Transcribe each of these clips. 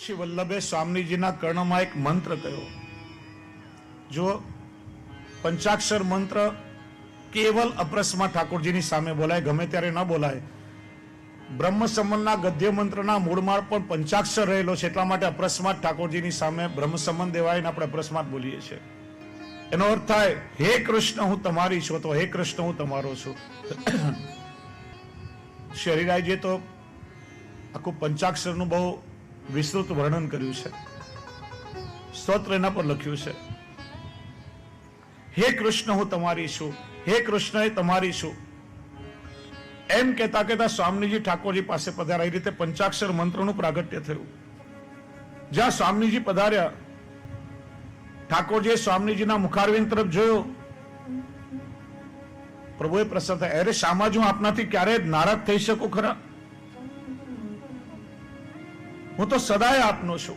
શ્રી વલ્લભે સ્વામીજીના કર્ણમાં એક મંત્ર કયો જો પંચાક્ષર મંત્ર કેવલ અપ્રસમાં ઠાકોરજીની સામે બોલાય, ગમે ત્યારે ન બોલાય. બ્રહ્મ સંબંધના ગદ્ય મંત્રના મૂળમાં પણ પંચાક્ષર રહેલો છે, એટલા માટે અપ્રસમાત ઠાકોરજીની સામે બ્રહ્મ સંબંધ દેવાય આપણે અપ્રસમાત બોલીએ છીએ. એનો અર્થ થાય, હે કૃષ્ણ, હું તમારી છું તો હે કૃષ્ણ, હું તમારો છું. શ્રી હરિરાયજીએ તો આખું પંચાક્ષરનું બહુ વિસ્તૃત વર્ણન કર્યું છે. સ્તોત્ર એના પર લખ્યું છે. હે કૃષ્ણ, હું તમારી છું. હે કૃષ્ણ એ તમારી છું. એમ કહેતા કહેતા સ્વામીજી ઠાકોરજી પાસે પધાર્યા. એ રીતે પંચાક્ષર મંત્રનું પ્રાગટ્ય થયું. જ્યાં સ્વામીજી પધાર્યા ઠાકોરજીએ સ્વામીજીના મુખારવિંદ તરફ જોયો. પ્રભુએ પ્રસન્ન થયા. અરે શામાજી હું આપનાથી ક્યારે નારાજ થઈ શકું ખરા? હું તો સદાય આપનો છું.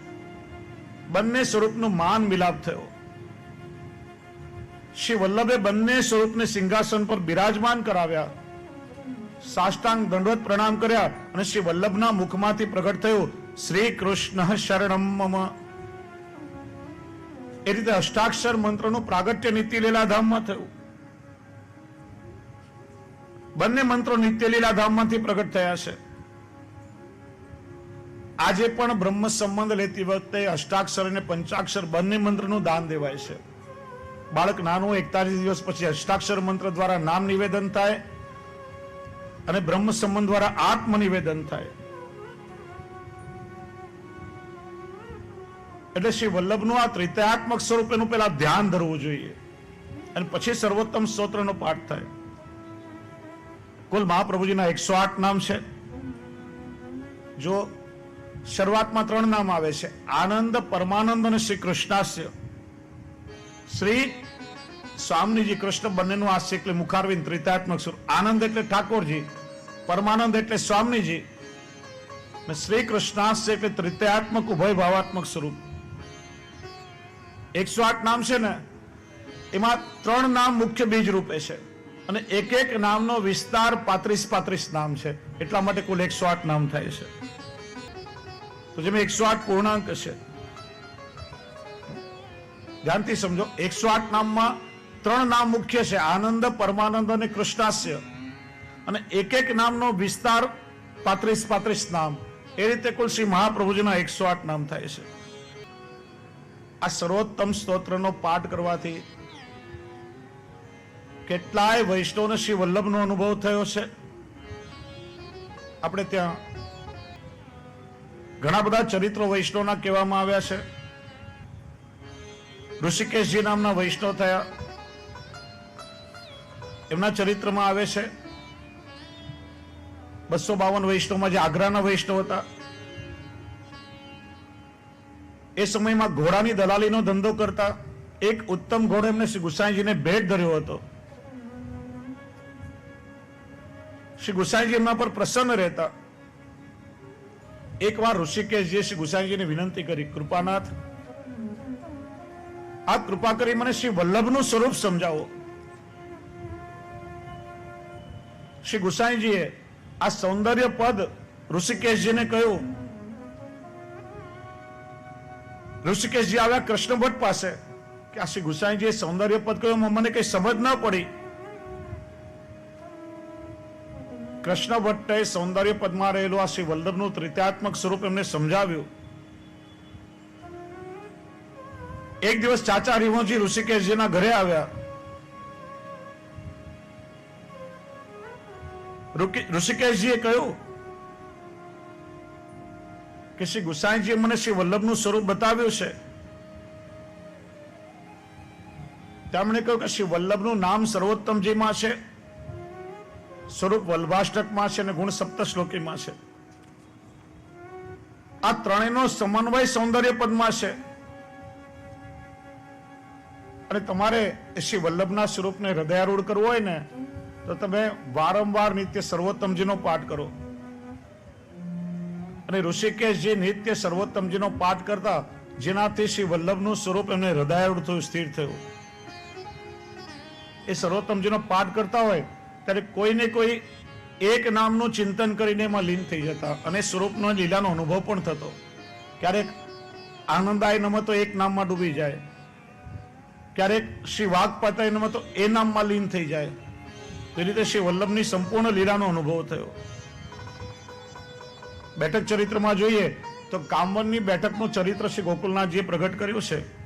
બંને સ્વરૂપનું માન મિલાપ થયો. શ્રી વલ્લભે બંને સ્વરૂપને સિંહાસન પર બિરાજમાન કરાવ્યા. સાષ્ટાંગ દંડવત પ્રણામ કર્યા અને શ્રી વલ્લભના મુખમાંથી પ્રગટ થયું, શ્રી કૃષ્ણ શરણમ મમ. એ રીતે અષ્ટાક્ષર મંત્રનું પ્રાગટ્ય નિત્ય લીલાધામમાં થયું. બંને મંત્રો નિત્ય લીલાધામમાંથી પ્રગટ થયા છે. આજે પણ બ્રહ્મ સંબંધ લેતી વખતે અષ્ટાક્ષર અને પંચાક્ષર બંને મંત્રનું દાન દેવાય છે. બાળક નાનું એકતાલીસ દિવસ પછી અષ્ટાક્ષર મંત્ર દ્વારા નામ નિવેદન થાય અને બ્રહ્મ સંબંધ દ્વારા આત્મ નિવેદન થાય. એટલે શ્રી વલ્લભનું આ ત્રિતયાત્મક સ્વરૂપ એનું પેલા ધ્યાન ધરવું જોઈએ. અને પછી સર્વોત્તમ સ્તોત્રનો પાઠ થાય. કુલ મહાપ્રભુજીના એકસો આઠ નામ છે. જો શરૂઆતમાં ત્રણ નામ આવે છે. આનંદ, પરમાનંદ અને શ્રી કૃષ્ણાસ્ય. શ્રી સ્વામીજી કૃષ્ણ બંનેનું હાસ્ય એટલે મુખારવિંદ ત્રિતાત્મક સ્વરૂપ. આનંદ એટલે ઠાકોરજી, પરમાનંદ એટલે સ્વામીજી. શ્રી કૃષ્ણાસ્ય એટલે ત્રિતયાત્મક ઉભય ભાવાત્મક સ્વરૂપ. એકસો આઠ નામ છે ને, એમાં ત્રણ નામ મુખ્ય બીજ રૂપે છે. અને એક એક નામનો વિસ્તાર પાંત્રીસ પાંત્રીસ નામ છે. એટલા માટે કુલ એકસો આઠ નામ થાય છે. તો જેમ એકસો આઠ પૂર્ણાંક છે. ધ્યાનથી સમજો, એકસો આઠ નામમાં ત્રણ નામ મુખ્ય છે. આનંદ, પરમાનંદ અને કૃષ્ણાસ્ય. અને એક એક નામનો વિસ્તાર પાંત્રીસ પાંત્રીસ નામ. એ રીતે કુલ શ્રી મહાપ્રભુજીના એકસો આઠ નામ થાય છે. આ સર્વોત્તમ સ્તોત્રનો પાઠ કરવાથી કેટલાય વૈષ્ણવને શ્રી વલ્લભનો અનુભવ થયો છે. આપણે ત્યાં ઘણા બધા ચરિત્રો વૈષ્ણવના કહેવામાં આવ્યા છે. ઋષિકેશજી નામના વૈષ્ણવ થયા. એમના ચરિત્રમાં આવે છે. બસો બાવન વૈષ્ણવમાં જે આગ્રાના વૈષ્ણવ હતા. એ સમયમાં ઘોડાની દલાલીનો ધંધો કરતા એક ઉત્તમ ઘોડો એમને શ્રી ગુસાઈજીને ભેટ ધર્યો હતો. શ્રી ગુસાઈજી એમના પર પ્રસન્ન રહેતા. એકવાર ઋષિકેશજીએ શ્રી ગુસાઈજીને વિનંતી કરી, કૃપાનાથ, આ કૃપા કરી મને શ્રી વલ્લભનું સ્વરૂપ સમજાવો. શ્રી ગુસાઈજીએ આ સૌંદર્ય પદ ઋષિકેશજીને કહ્યું ઋષિકેશજી આવ્યા કૃષ્ણ ભટ્ટ પાસે કે આ શ્રી ગુસાઈજી સૌંદર્ય પદ કહ્યું મને કઈ સમજ ન પડી. કૃષ્ણ ભટ્ટે સૌંદર્ય પદમાં રહેલું આ શ્રી વલ્લભનું ત્રિત્યાત્મક સ્વરૂપ એમને સમજાવ્યું. એક દિવસ ચાચા રીવોજી ઋષિકેશજીના ઘરે આવ્યા. ઋષિ- ઋષિકેશજીએ કહ્યું કે શ્રી ગુસાઈજીએ મને શ્રી વલ્લભનું સ્વરૂપ બતાવ્યું છે. તેમણે કહ્યું કે શ્રી વલ્લભનું નામ સર્વોત્તમજીમાં છે, સ્વરૂપ વલ્ભાષ્ટકમાં છે અને ગુણ સપ્ત શ્લોકીમાં છે. આ ત્રણેયનો સમન્વય સૌંદર્ય પદમાં છે. અને તમારે શ્રી વલ્લભના સ્વરૂપને હૃદયારૂઢ કરવું હોય ને, તો તમે વારંવાર નિત્ય સર્વોત્તમજીનો પાઠ કરો. અને ઋષિકેશજી નિત્ય સર્વોત્તમજીનો પાઠ કરતા, જેનાથી શ્રી વલ્લભનું સ્વરૂપ એમને હૃદયારૂઢ થયું, સ્થિર થયું. એ સર્વોત્તમજીનો પાઠ કરતા હોય, ત્યારે કોઈને કોઈ એક નામનું ચિંતન કરીને એમાં લીન થઈ જતા અને સ્વરૂપનો લીલાનો અનુભવ પણ થતો. ક્યારેક આનંદાય નમ તો એક નામમાં ડૂબી જાય. ક્યારેક શ્રી વાઘપાતાય નમ તો એ નામમાં લીન થઈ જાય. તે રીતે શ્રી વલ્લભની સંપૂર્ણ લીલાનો અનુભવ થયો. બેઠક ચરિત્રમાં જોઈએ તો કામવનની બેઠકનું ચરિત્ર શ્રી ગોકુલનાથજીએ પ્રગટ કર્યું છે.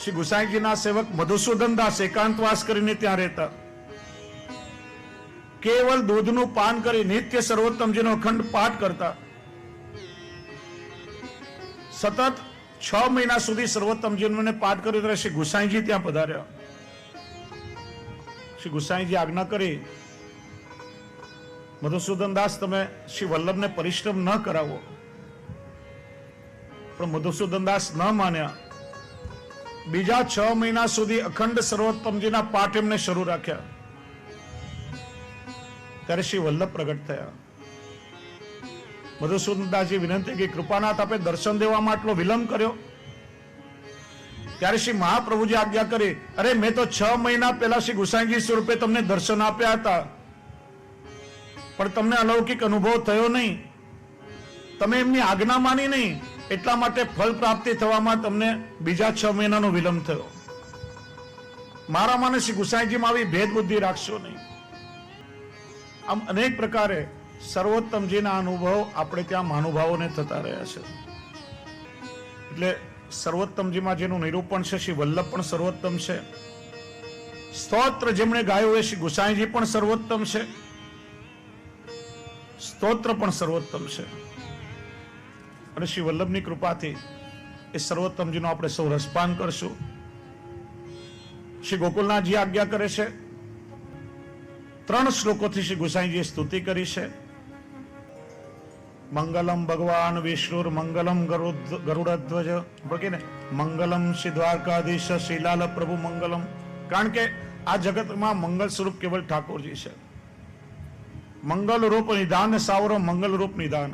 શ્રી ગુસાઈજીના સેવક મધુસૂદન દાસ એકાંતવાસ કરીને ત્યાં રહેતા. કેવલ દૂધનું પાન કરી નિત્ય સર્વોત્તમજીનો અખંડ પાઠ કરતા. સતત છ મહિના સુધી સર્વોત્તમજીને પાઠ કર્યો ત્યારે શ્રી ગુસાઈજી ત્યાં પધાર્યા. શ્રી ગુસાઈજી આજ્ઞા કરી મધુસૂદન દાસ તમે શ્રી વલ્લભને પરિશ્રમ ન કરાવો. પણ મધુસૂદન દાસ ન માન્યા. બીજા છ મહિના સુધી અખંડ સર્વોત્તમજીના પાઠ એમને શરૂ રાખ્યા. ત્યારે શ્રી વલ્લભ પ્રગટ થયા. મધુસૂદન દાસજી વિનંતી કે કૃપાનાથ આપે દર્શન દેવામાં આટલો વિલંબ કર્યો. ત્યારે શ્રી મહાપ્રભુજી આજ્ઞા કરી, અરે મેં તો છ મહિના પહેલા શ્રી ગુસાઈજી સ્વરૂપે તમને દર્શન આપ્યા હતા. પણ તમને અલૌકિક અનુભવ થયો નહીં. તમે એમની આજ્ઞા માની નહીં. એટલા માટે ફળ પ્રાપ્તિ થવામાં તમને બીજા છ મહિનાનો વિલંબ થયો. મારા માને શ્રી ગુસાઈજીમાં આવી ભેદ બુદ્ધિ રાખશો નહીં. આમ અનેક પ્રકારે સર્વોત્તમજીના અનુભવ આપણે ત્યાં મહાનુભાવોને થતા રહ્યા છે. એટલે સર્વોત્તમજીમાં જેનું નિરૂપણ છે, શ્રી વલ્લભ પણ સર્વોત્તમ છે. સ્તોત્ર જેમણે ગાયું એ શ્રી ગુસાઈજી પણ સર્વોત્તમ છે. સ્તોત્ર પણ સર્વોત્તમ છે. અને શ્રી વલ્લભની કૃપાથી એ સર્વોત્તમજીનો આપણે સૌ રસપાન કરશું. શ્રી ગોકુલનાથજી આજ્ઞા કરે છે. ત્રણ શ્લોકોથી શ્રી ગુસાઈજીએ સ્તુતિ કરી છે. મંગલમ ભગવાન વિષ્ણુર મંગલમ ગરુડ- ગરુડધ્વજ. ને, મંગલમ શ્રી દ્વારકાધીશ શ્રીલાલ પ્રભુ મંગલમ. કારણ કે આ જગતમાં મંગલ સ્વરૂપ કેવલ ઠાકોરજી છે. મંગલ રૂપ નિદાન સાવરો મંગલરૂપ નિદાન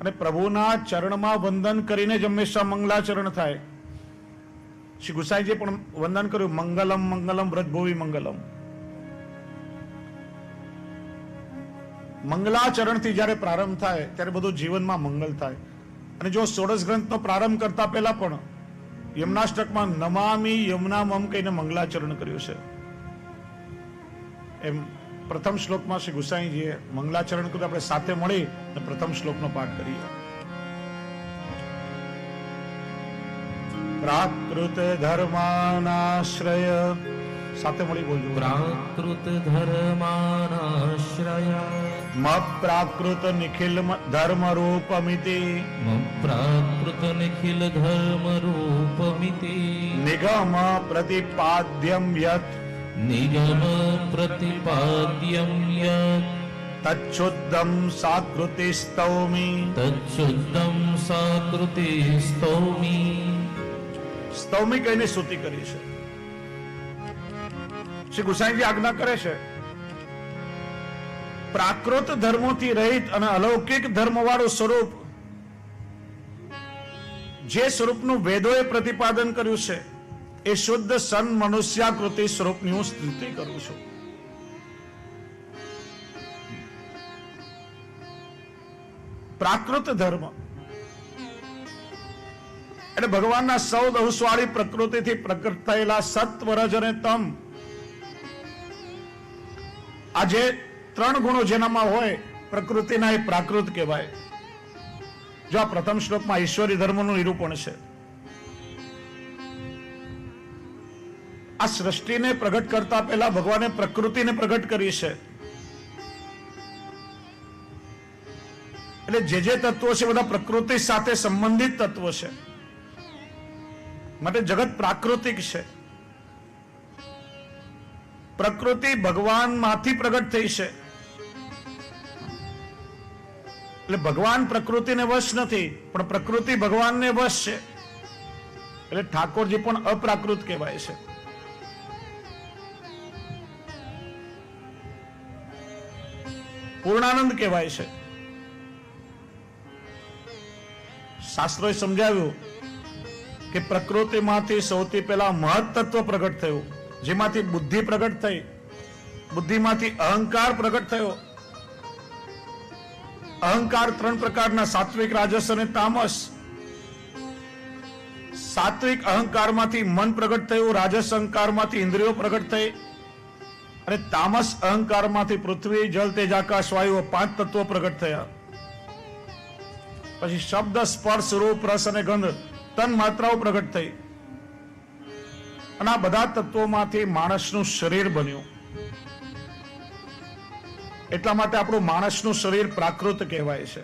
અને પ્રભુના ચરણમાં વંદન કરીને જ હંમેશા મંગલાચરણ થાય. શ્રી ગુસાઈજી પણ વંદન કર્યું, મંગલમ મંગલમ, વ્રજભોવી મંગલમ. મંગલાચરણથી જ્યારે પ્રારંભ થાય, ત્યારે બધું જીવનમાં મંગલ થાય. અને જો ષોડશ ગ્રંથનો પ્રારંભ કરતા પહેલા પણ યમનાષ્ટકમાં નમામી યમુનામમ કહીને મંગલાચરણ કર્યું છે. એમ પ્રથમ શ્લોકમાં શ્રી ગુસાઈજીએ મંગલાચરણ કર્યું આપણે સાથે મળી અને પ્રથમ શ્લોકનો પાઠ કરીએ. પ્રાકૃત ધર્માનાશ્રય. સાથે મળી બોલજો. પ્રાકૃત ધર્માનાશ્રય. મ પ્રાકૃત નિખિલ ધર્મ રૂપમિતિ પ્રાકૃત નિખિલ ધર્મ રૂપમિતિ નિગમ પ્રતિપાદ્યમ યત. પ્રતિપાદ્યમ યત તચ્છુદ્ધમ સાકૃતિ સ્તૌમિ તચ્છુદ્ધમ સાકૃતિ સ્તૌમિ સ્તૌમિ કહીને સ્તુતિ કરી છે। શ્રી ગુસાઈજી આજ્ઞા કરે છે પ્રાકૃત ધર્મોથી રહિત અને અલૌકિક ધર્મવાળું સ્વરૂપ જે સ્વરૂપનું વેદોએ પ્રતિપાદન કર્યું છે એ શુદ્ધ સન મનુષ્યાકૃતિ સ્વરૂપની હું સ્તુતિ કરું છું. પ્રાકૃત ધર્મ. એટલે ભગવાનના સૌ દહુસવાળી પ્રકૃતિથી પ્રકટ થયેલા સત્વ રજ અને તમ. આજે ત્રણ ગુણો જેનામાં હોય, પ્રકૃતિના એ પ્રાકૃત કહેવાય. જો આ પ્રથમ શ્લોકમાં ઈશ્વરી ધર્મનું નિરૂપણ છે. આ સૃષ્ટિને પ્રગટ કરતા પહેલા ભગવાને પ્રકૃતિને પ્રગટ કરી છે. એટલે જે જે તત્વો છે બધા પ્રકૃતિ સાથે સંબંધિત તત્વો છે. માટે જગત પ્રાકૃતિક છે. પ્રકૃતિ ભગવાનમાંથી પ્રગટ થઈ છે. એટલે ભગવાન પ્રકૃતિને વશ નથી, પણ પ્રકૃતિ ભગવાનને વશ છે. એટલે ઠાકોરજી પણ અપ્રાકૃત કહેવાય છે. પૂર્ણાનંદ કહેવાય છે. શાસ્ત્રોએ સમજાવ્યું કે પ્રકૃતિમાંથી સૌથી પહેલા મહત તત્વ પ્રગટ થયું, જેમાંથી બુદ્ધિ પ્રગટ થઈ, બુદ્ધિમાંથી અહંકાર પ્રગટ થયો. અહંકાર ત્રણ પ્રકારના, સાત્વિક, રાજસ અને તામસ. સાત્વિક અહંકારમાંથી મન પ્રગટ થયું, રાજસ અહંકારમાંથી ઇન્દ્રિયો પ્રગટ થઈ અને તામસ અહંકારમાંથી પૃથ્વી જલ તેજ આકાશ વાયુ પાંચ તત્વો પ્રગટ થયા. પછી શબ્દ, સ્પર્શ, રૂપ, રસ અને ગંધ તન માત્રાઓ પ્રગટ થઈ. અને આ બધા તત્વોમાંથી માણસનું શરીર બન્યું. એટલા માટે આપણું માણસનું શરીર પ્રાકૃત કહેવાય છે.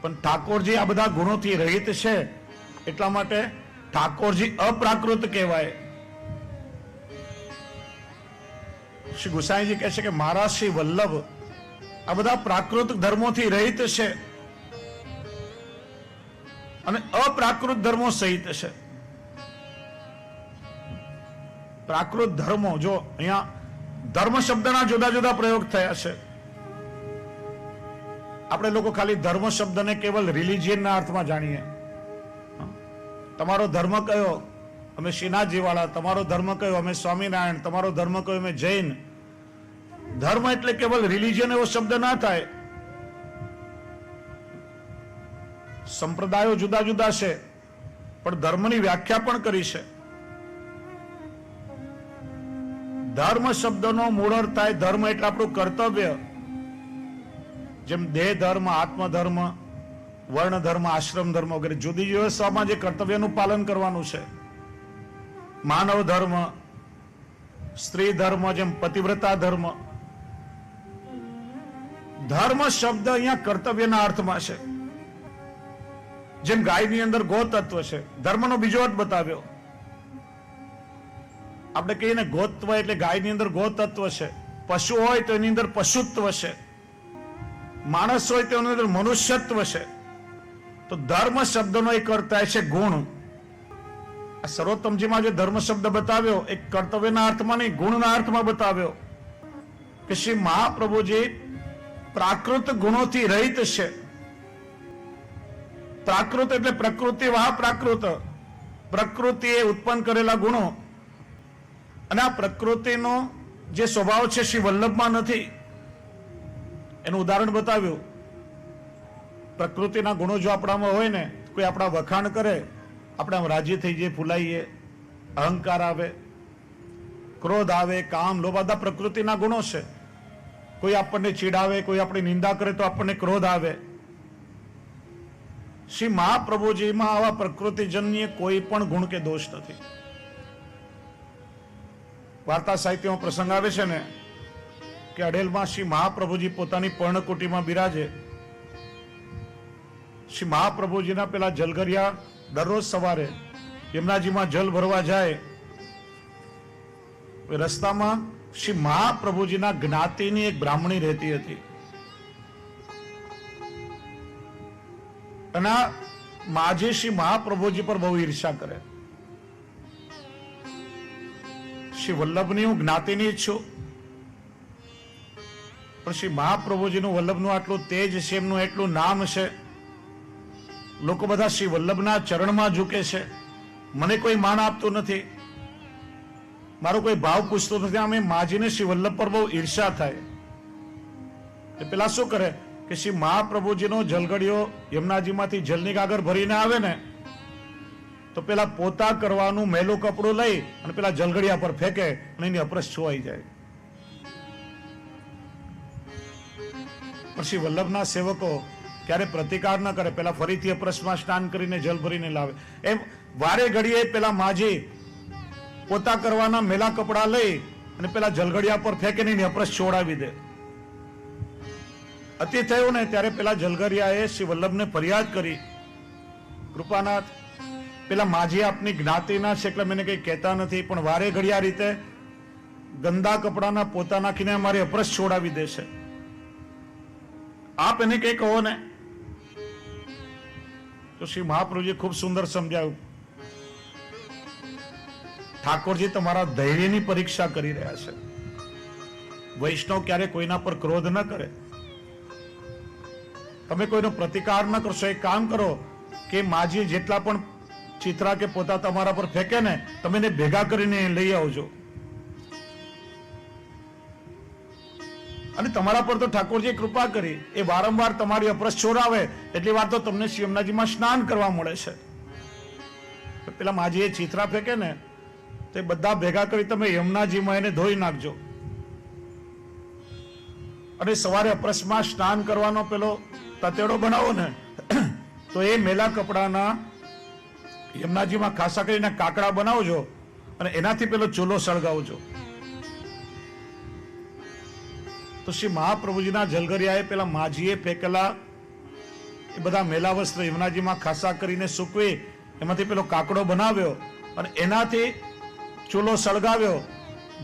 પણ ઠાકોરજી આ બધા ગુણોથી રહિત છે. એટલા માટે ઠાકોરજી અપ્રાકૃત કહેવાય. શ્રી ગુસાઈજી કહે છે કે મારા શ્રી વલ્લભ આ બધા પ્રાકૃત ધર્મોથી રહિત છે અને અપ્રાકૃત ધર્મો સહિત છે. પ્રાકૃત ધર્મો, જો અહીંયા ધર્મ શબ્દના જુદા જુદા પ્રયોગ થયા છે. આપણે લોકો ખાલી ધર્મ શબ્દને કેવલ રિલિજિયનના અર્થમાં જાણીએ. તમારો ધર્મ કયો? અમે શ્રીનાથજી વાળા તમારો ધર્મ કયો? અમે સ્વામિનારાયણ, તમારો ધર્મ કયો? અમે જૈન. ધર્મ એટલે કેવલ રિલિજન એવો શબ્દ ના થાય. સંપ્રદાયો જુદા જુદા છે, પણ ધર્મની વ્યાખ્યા પણ કરી છે. ધર્મ શબ્દનો મૂળ અર્થ થાય ધર્મ એટલે આપણું કર્તવ્ય. જેમ દેહ ધર્મ આત્મધર્મ વર્ણ ધર્મ, આશ્રમ ધર્મ વગેરે જુદી જુદી સમાજે કર્તવ્યનું પાલન કરવાનું છે. માનવ ધર્મ, સ્ત્રી ધર્મ જેમ પતિવ્રતા ધર્મ. ધર્મ શબ્દ અહીંયા કર્તવ્યના અર્થમાં છે. જેમ ગાયની અંદર ગો તત્વ છે. ધર્મનો બીજો અર્થ બતાવ્યો. આપણે કહીએ ને ગોત્વ એટલે ગાયની અંદર ગો તત્વ છે. પશુ હોય તો એની અંદર પશુત્વ છે. માણસ હોય તો એની અંદર મનુષ્યત્વ છે. તો ધર્મ શબ્દનો એક અર્થ થાય છે ગુણ. સર્વોત્તમજીમાં જે ધર્મ શબ્દ બતાવ્યો, એ કર્તવ્યના અર્થમાં નહીં, ગુણના અર્થમાં બતાવ્યો કે શ્રી મહાપ્રભુજી પ્રાકૃત ગુણોથી રહિત છે. પ્રાકૃત એટલે પ્રકૃતિ વાહ પ્રાકૃત. પ્રકૃતિએ ઉત્પન્ન કરેલા ગુણો. અને આ પ્રકૃતિનો જે સ્વભાવ છે શ્રી વલ્લભમાં નથી. એનું ઉદાહરણ બતાવ્યું. પ્રકૃતિના ગુણો જો આપણામાં હોય ને, કોઈ આપણા વખાણ કરે આપણે આમ રાજી થઈ જઈએ ફૂલાઈએ અહંકાર આવે, ક્રોધ આવે, કામ લો બધા પ્રકૃતિના ગુણો છે. કોઈ આપણને ચીડાવે, કોઈ આપણી નિંદા કરે તો આપણને ક્રોધ આવે. શ્રી મહાપ્રભુજીમાં આવા પ્રકૃતિજન્ય કોઈ પણ ગુણ કે દોષ નથી. વાર્તા સાહિત્યમાં પ્રસંગ આવે છે ને, કે અડેલમાં શ્રી મહાપ્રભુજી પોતાની પર્ણકુટીમાં બિરાજે. શ્રી મહાપ્રભુજીના પેલા જલગરિયા દરરોજ સવારે યમુનાજીમાં જલ ભરવા જાય રસ્તામાં શ્રી મહાપ્રભુજીના જ્ઞાતિની એક બ્રાહ્મણી રહેતી હતી. અને માજે શ્રી મહાપ્રભુજી પર બહુ ઈર્ષા કરે. શ્રી વલ્લભની હું જ્ઞાતિની જ છું, પણ શ્રી મહાપ્રભુજીનું વલ્લભનું આટલું તેજ છે, એમનું એટલું નામ છે લોકો બધા શ્રી વલ્લભના ચરણમાં ઝૂકે છે. મને કોઈ માન આપતું નથી. મારો કોઈ ભાવ પૂછતો નથી. આમે માજીને શ્રી વલ્લભ પર બહુ ઈર્ષા થાય. એ પેલા શું કરે કે શ્રી મહાપ્રભુજીનો જલગડિયો યમુનાજીમાંથી જલની કાગર ભરીને આવે ને, તો પેલા પોતા કરવાનું મેલું કપડું લઈ અને પેલા જલગડિયા પર ફેંકે અને એની અપરસ છોવાઈ જાય. પણ શ્રી વલ્લભના સેવકો ક્યારે પ્રતિકાર ન કરે, પેલા ફરીથી અપ્રસમાં સ્નાન કરીને જલ ભરીને લાવે. એમ વારે ઘડીએ પેલા માજી પોતા કરવાના મેલા કપડા લઈ અને પેલા જલગડિયા પર ફેંકે નહીં અપ્રસ છોડાવી દે. અતિ થયું ને ત્યારે પેલા જલગરિયાએ શ્રી વલ્લભને ફરિયાદ કરી. કૃપાનાથ, પેલા માજી આપની જ્ઞાતિના છે એટલે મને કઈ કહેતા નથી, પણ વારે ઘડિયા રીતે ગંદા કપડાના પોતા નાખીને મારી અપરસ છોડાવી દેશે. આપ એને કઈ કહો ને? તો શ્રી મહાપ્રભુજી ખૂબ સુંદર સમજાવ્યું. ઠાકોરજી તમારા ધૈર્યની પરીક્ષા કરી રહ્યા છે. વૈષ્ણવ ક્યારે કોઈના પર ક્રોધ ન કરે. તમે કોઈનો પ્રતિકાર ન કરશો, એક કામ કરો કે માજી જેટલા પણ ચિત્રા કે પોતા તમારા પર ફેંકે ને, તમે એને ભેગા કરીને લઈ આવજો. અને તમારા પર તો ઠાકોરજી કૃપા કરી. એ વારંવાર તમારી અપરસ છોડાવે એટલી વાર તો તમને શ્રી સ્નાન કરવા મળે છે. પેલા માજી એ ચિત્રા ફેંકે ને, તે બધા ભેગા કરી તમે યમુનાજીમાં એને ધોઈ નાખજો. અને સવારે અપરસમાં સ્નાન કરવાનો પેલો તતેડો બનાવો ને, તો એ મેલા કપડાના યમુનાજીમાં ખાસા કરીને કાકડા બનાવજો અને એનાથી પેલો ચૂલો સળગાવજો. તો શ્રી મહાપ્રભુજીના જલગરિયાએ પેલા માજીએ ફેંકેલા એ બધા મેલા વસ્ત્ર યમુનાજીમાં ખાસા કરીને સૂકવી, એમાંથી પેલો કાકડો બનાવ્યો અને એનાથી ચૂલો સળગાવ્યો.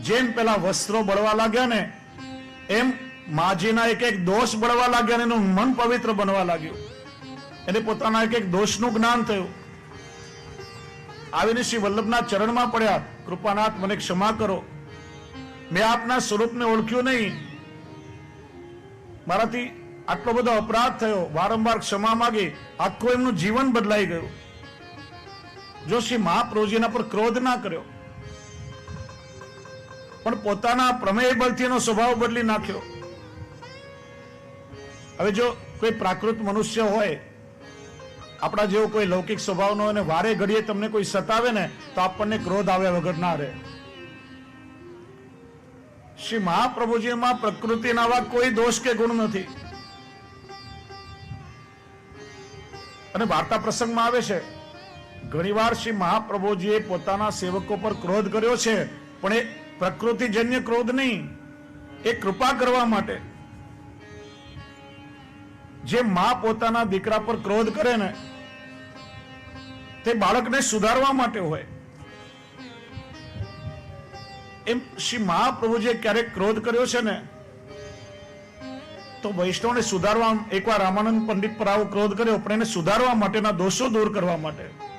જેમ પેલા વસ્ત્રો બળવા લાગ્યા ને, એમ માજીના એક એક દોષ બળવા લાગ્યા ને એનું મન પવિત્ર બનવા લાગ્યું. એને પોતાના એક એક દોષનું જ્ઞાન થયું. આવીને શ્રી વલ્લભના ચરણમાં પડ્યા, કૃપાનાથ મને ક્ષમા કરો. મેં આપના સ્વરૂપને ઓળખ્યું નહીં. મારાથી આટલો બધો અપરાધ થયો, વારંવાર ક્ષમા માગી, આખું એમનું જીવન બદલાઈ ગયું. જો શ્રી મહાપ્રભુજીના પર ક્રોધ ના કર્યો. પણ પોતાના પ્રમેય બળથી એનો સ્વભાવ બદલી નાખ્યો. હવે જો કોઈ પ્રાકૃત મનુષ્ય હોય, આપણા જેવો કોઈ લૌકિક સ્વભાવનો અને વારે ઘડીએ તમને કોઈ સતાવે ને, તો આપણને ક્રોધ આવ્યા વગર ના રહે. શ્રી મહાપ્રભુજીમાં પ્રકૃતિના આવા કોઈ દોષ કે ગુણ નથી. અને વાર્તા પ્રસંગમાં આવે છે, ઘણીવાર શ્રી મહાપ્રભુજીએ પોતાના સેવકો પર ક્રોધ કર્યો છે, પણ એ પ્રકૃતિજન્ય ક્રોધ નહીં, એ કૃપા કરવા માટે. જે મા પોતાના દીકરા પર ક્રોધ કરે ને, તે બાળકને સુધારવા માટે હોય. એમ શ્રી મહાપ્રભુજીએ ક્યારેક ક્રોધ કર્યો છે ને, તો વૈષ્ણવને સુધારવા, એકવાર રામાનંદ પંડિત પર આવો ક્રોધ કર્યો, પણ એને સુધારવા માટેના દોષો દૂર કરવા માટે.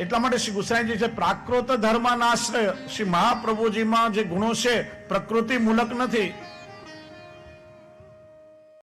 એટલા માટે શ્રી ગુસાઈજી છે, પ્રાકૃત ધર્મના આશ્રય શ્રી મહાપ્રભુજીમાં જે ગુણો છે, પ્રકૃતિ મૂલક નથી.